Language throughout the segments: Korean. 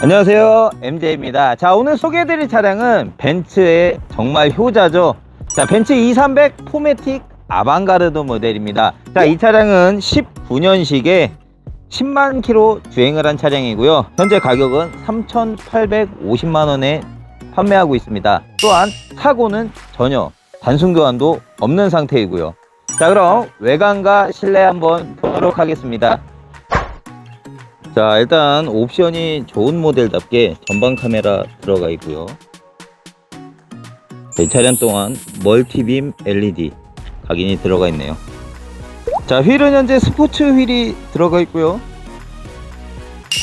안녕하세요. MJ입니다. 자 오늘 소개해드릴 차량은 벤츠의 정말 효자죠. 자 벤츠 2300 포매틱 아방가르드 모델입니다. 자 이 차량은 19년식에 10만 킬로 주행을 한 차량이고요. 현재 가격은 3,850만원에 판매하고 있습니다. 또한 사고는 전혀 단순 교환도 없는 상태이고요. 자 그럼 외관과 실내 한번 보도록 하겠습니다 자 일단 옵션이 좋은 모델답게 전방 카메라 들어가 있고요. 이 차량 또한 멀티빔 LED 각인이 들어가 있네요. 자 휠은 현재 스포츠 휠이 들어가 있고요.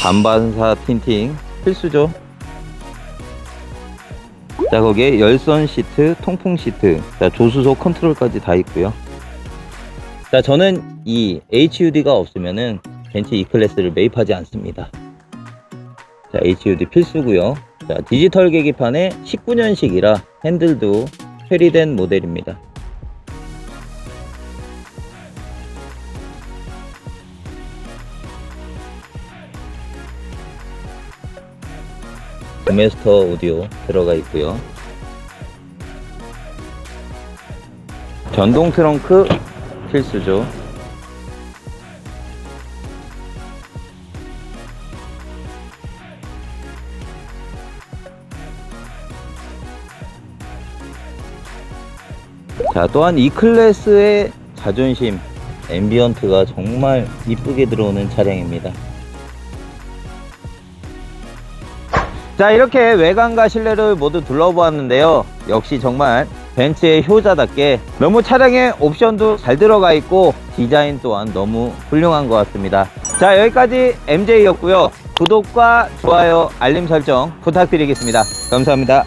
반반사 틴팅 필수죠. 자 거기에 열선 시트 통풍 시트 자 조수석 컨트롤까지 다 있고요. 자 저는 이 HUD가 없으면은 벤츠 E클래스를 매입하지 않습니다. 자, HUD 필수고요. 자, 디지털 계기판에 19년식이라 핸들도 회리된 모델입니다. 도메스터 오디오 들어가 있고요. 전동 트렁크 필수죠. 자 또한 이 클래스의 자존심 앰비언트가 정말 이쁘게 들어오는 차량입니다. 자 이렇게 외관과 실내를 모두 둘러보았는데요. 역시 정말 벤츠의 효자답게 너무 차량에 옵션도 잘 들어가 있고 디자인 또한 너무 훌륭한 것 같습니다. 자 여기까지 MJ였고요. 구독과 좋아요 알림 설정 부탁드리겠습니다. 감사합니다